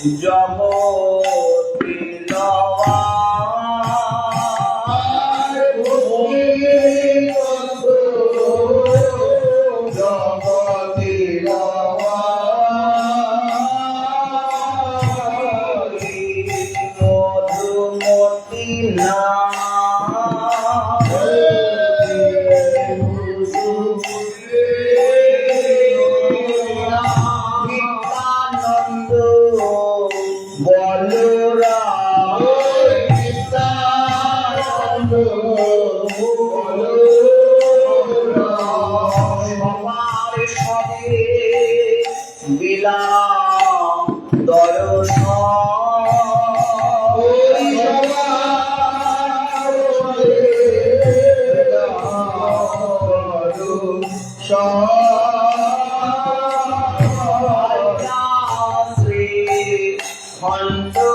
জগৎ follow সঙ্গে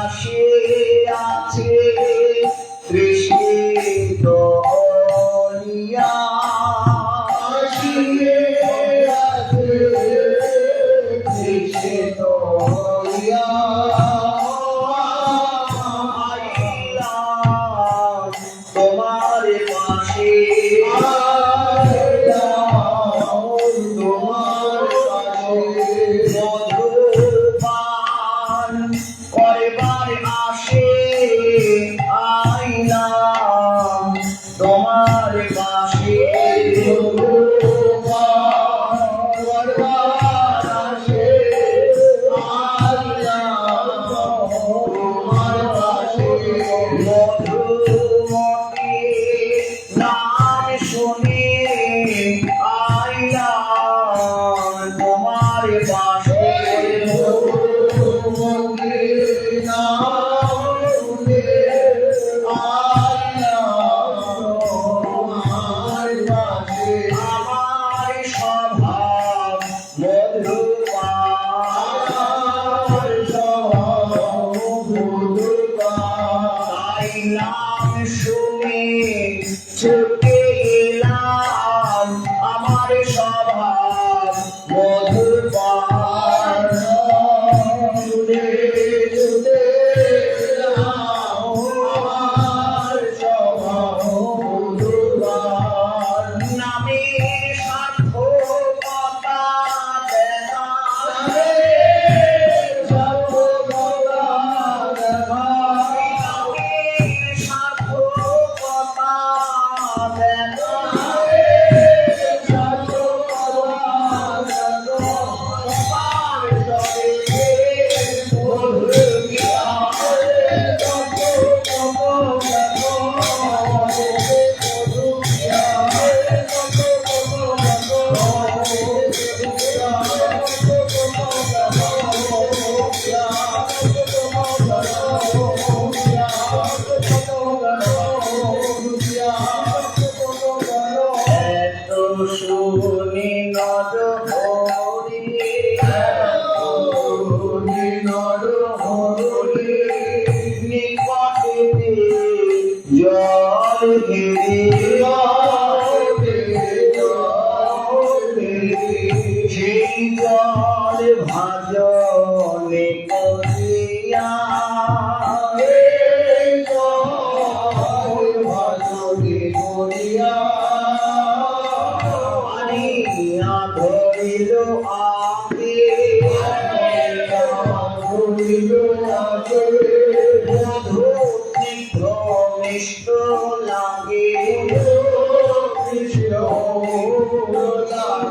আসে আছে।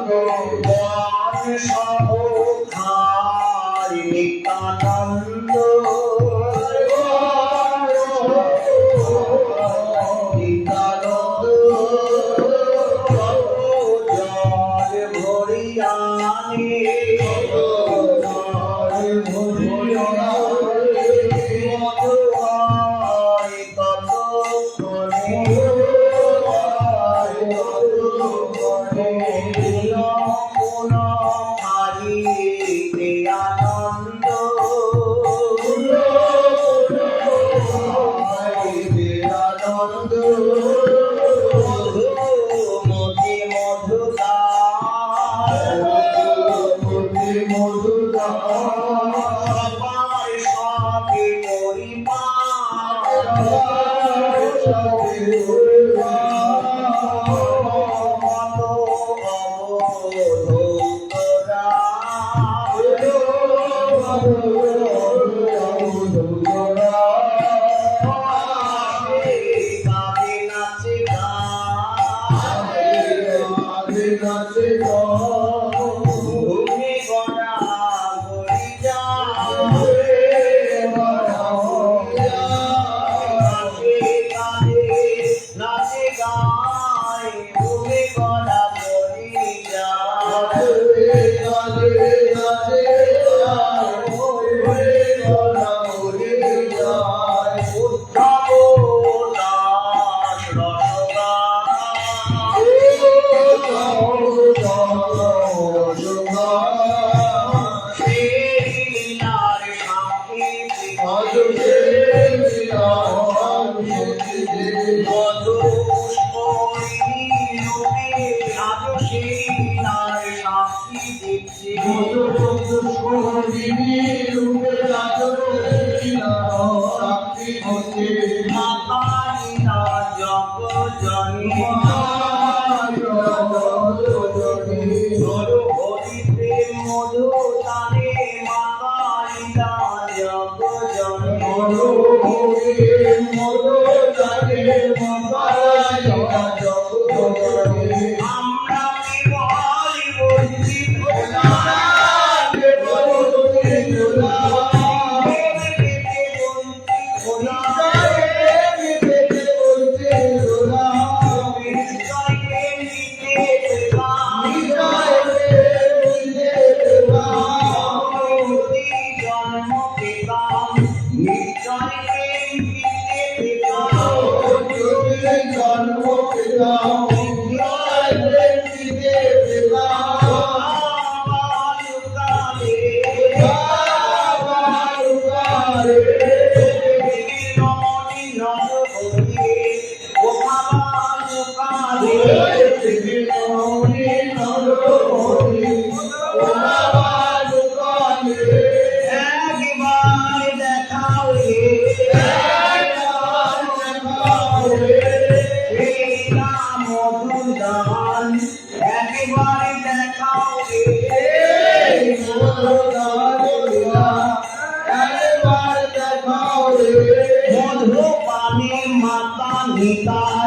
我晚上 Oh, দুষ্কর দিনে রূপে রাজ রাত্রি মধ্যে Deus. मोधो पानी माता नीता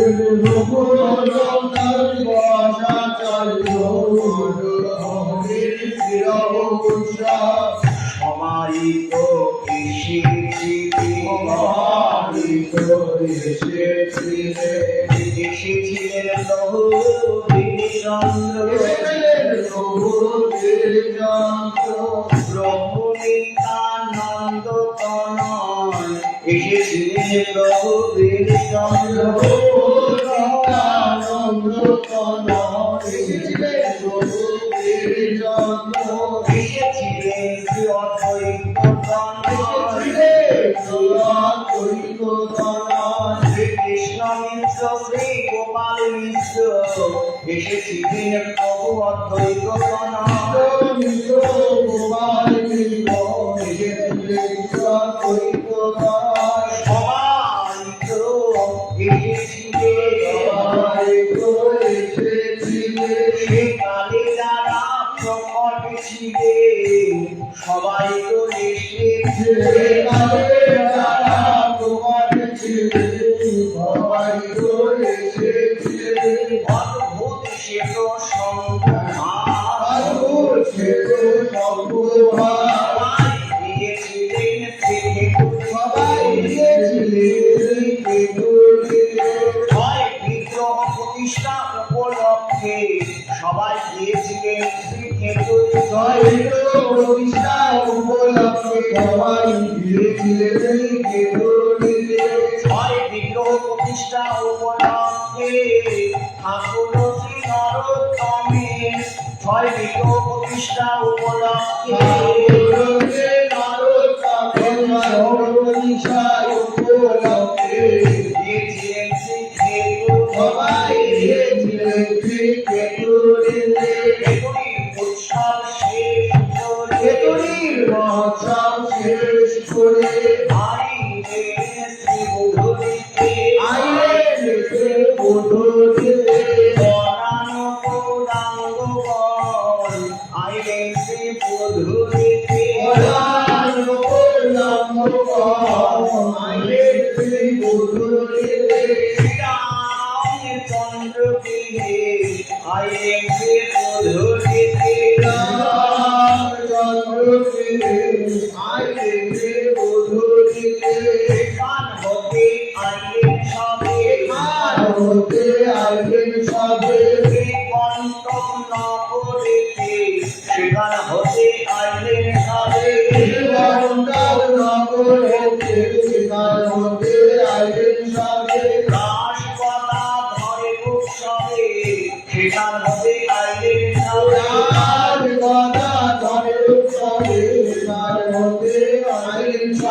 সমাহিত এসেছি এসেছিলেন লহ প্রভু নিত্যানন্দ তনয় এসেছিলেন লহ চন্দ্র। সবাই তো তোমার অদ্ভুত প্রতিষ্ঠা উপলক্ষে। ঠাকুর শ্রী নরোত্তমের ছয় বিগ্রহ প্রতিষ্ঠা উপলক্ষে। করে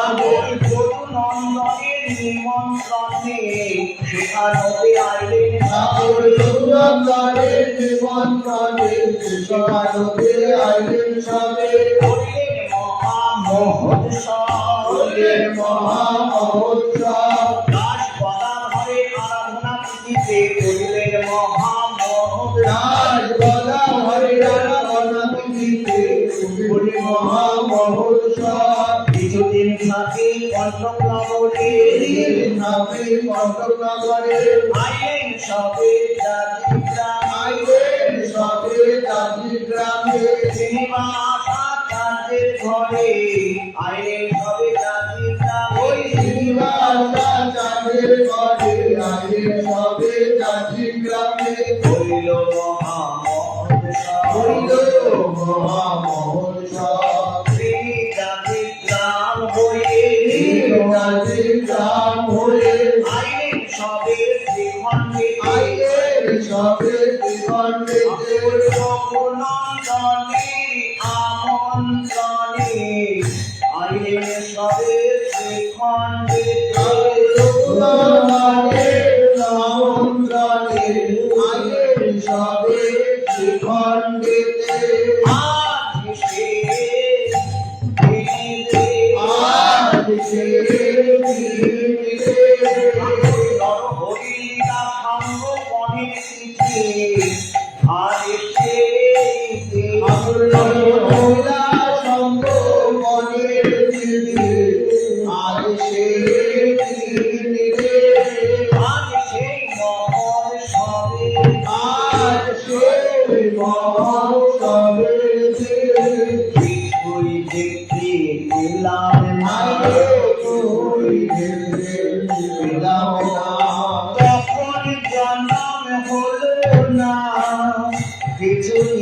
সাগর যদু নন্দনের নিমন্ত্রণে সেখান হতে আইলেন সবে। করিলেন মহামহোৎসব দাস কণ্টক নগরে আইলেন সবে যাত্রীরা শ্রীনিবাস আচার্যের ঘরে। আইন সবে যাত্রীরা হইল কিছুই